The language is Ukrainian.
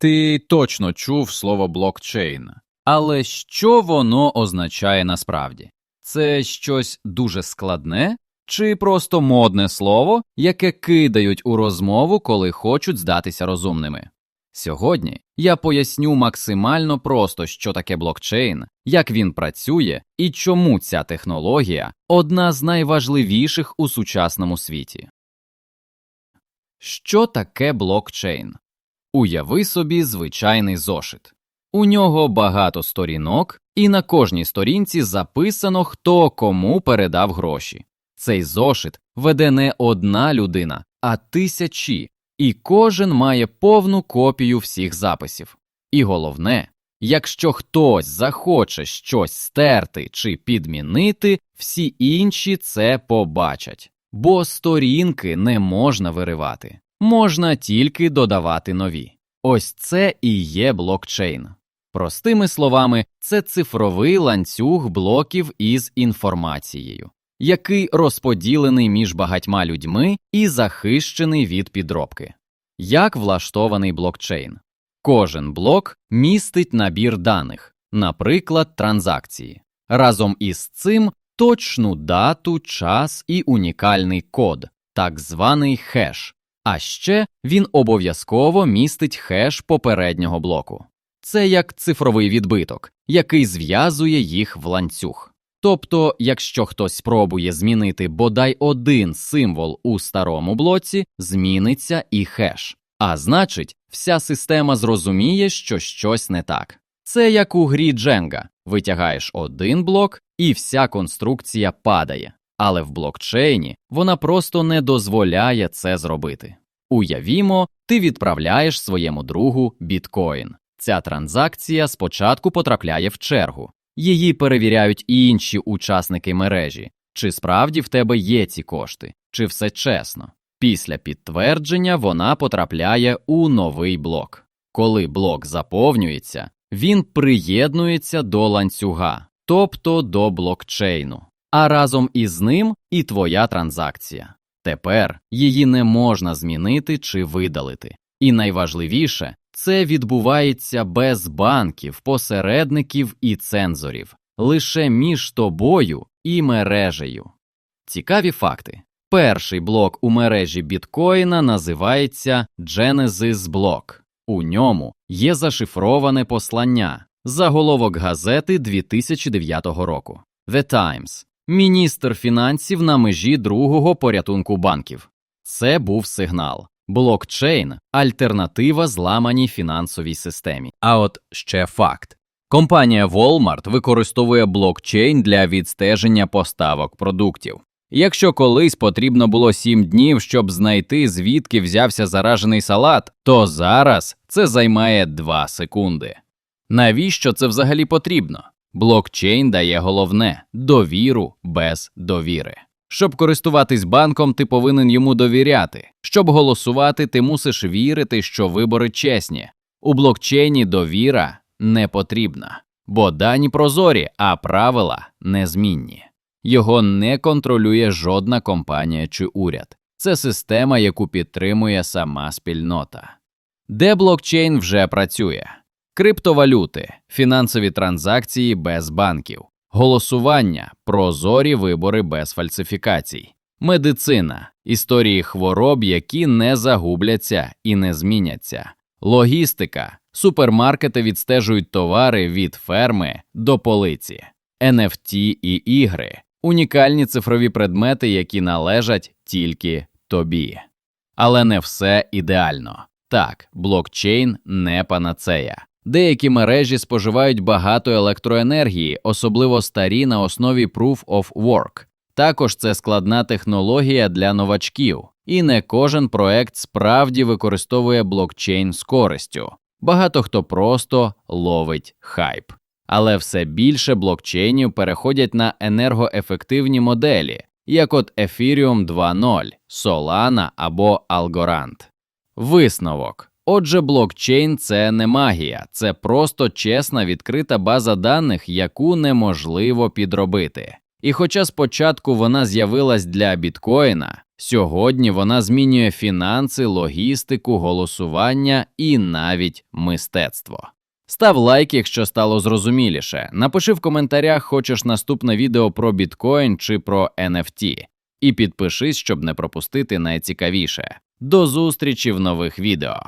Ти точно чув слово блокчейн. Але що воно означає насправді? Це щось дуже складне чи просто модне слово, яке кидають у розмову, коли хочуть здатися розумними? Сьогодні я поясню максимально просто, що таке блокчейн, як він працює і чому ця технологія одна з найважливіших у сучасному світі. Що таке блокчейн? Уяви собі звичайний зошит. У нього багато сторінок, і на кожній сторінці записано, хто кому передав гроші. Цей зошит веде не одна людина, а тисячі, і кожен має повну копію всіх записів. І головне, якщо хтось захоче щось стерти чи підмінити, всі інші це побачать, бо сторінки не можна виривати, можна тільки додавати нові. Ось це і є блокчейн. Простими словами, це цифровий ланцюг блоків із інформацією, який розподілений між багатьма людьми і захищений від підробки. Як влаштований блокчейн? Кожен блок містить набір даних, наприклад, транзакції. Разом із цим точну дату, час і унікальний код, так званий хеш. А ще він обов'язково містить хеш попереднього блоку. Це як цифровий відбиток, який зв'язує їх в ланцюг. Тобто, якщо хтось спробує змінити бодай один символ у старому блоці, зміниться і хеш. А значить, вся система зрозуміє, що щось не так. Це як у грі Дженга витягаєш один блок, і вся конструкція падає. Але в блокчейні вона просто не дозволяє це зробити. Уявімо, ти відправляєш своєму другу біткоін. Ця транзакція спочатку потрапляє в чергу, її перевіряють інші учасники мережі, чи справді в тебе є ці кошти, чи все чесно. Після підтвердження вона потрапляє у новий блок. Коли блок заповнюється, він приєднується до ланцюга, тобто до блокчейну, а разом із ним і твоя транзакція. Тепер її не можна змінити чи видалити. І найважливіше, це відбувається без банків, посередників і цензорів, лише між тобою і мережею. Цікаві факти. Перший блок у мережі біткоїна називається Genesis Block. У ньому є зашифроване послання, заголовок газети 2009 року. The Times. Міністр фінансів на межі другого порятунку банків. Це був сигнал. Блокчейн альтернатива зламаній фінансовій системі. А от ще факт. Компанія Walmart використовує блокчейн для відстеження поставок продуктів. Якщо колись потрібно було 7 днів, щоб знайти звідки взявся заражений салат, то зараз це займає 2 секунди. Навіщо це взагалі потрібно? Блокчейн дає головне довіру без довіри. Щоб користуватись банком, ти повинен йому довіряти. Щоб голосувати, ти мусиш вірити, що вибори чесні. У блокчейні довіра не потрібна, бо дані прозорі, а правила незмінні. Його не контролює жодна компанія чи уряд. Це система, яку підтримує сама спільнота. Де блокчейн вже працює? Криптовалюти, фінансові транзакції без банків, голосування, прозорі вибори без фальсифікацій, медицина, історії хвороб, які не загубляться і не зміняться, логістика, супермаркети відстежують товари від ферми до полиці, NFT і ігри, унікальні цифрові предмети, які належать тільки тобі. Але не все ідеально. Так, блокчейн не панацея. Деякі мережі споживають багато електроенергії, особливо старі на основі Proof of Work. Також це складна технологія для новачків, і не кожен проект справді використовує блокчейн з користю. Багато хто просто ловить хайп. Але все більше блокчейнів переходять на енергоефективні моделі, як от Ethereum 2.0, Solana або Algorand. Висновок Отже, блокчейн це не магія, це просто чесна відкрита база даних, яку неможливо підробити. І хоча спочатку вона з'явилась для біткоїна, сьогодні вона змінює фінанси, логістику, голосування і навіть мистецтво. Став лайк, якщо стало зрозуміліше. Напиши в коментарях, хочеш наступне відео про біткоін чи про NFT. І підпишись, щоб не пропустити найцікавіше. До зустрічі в нових відео.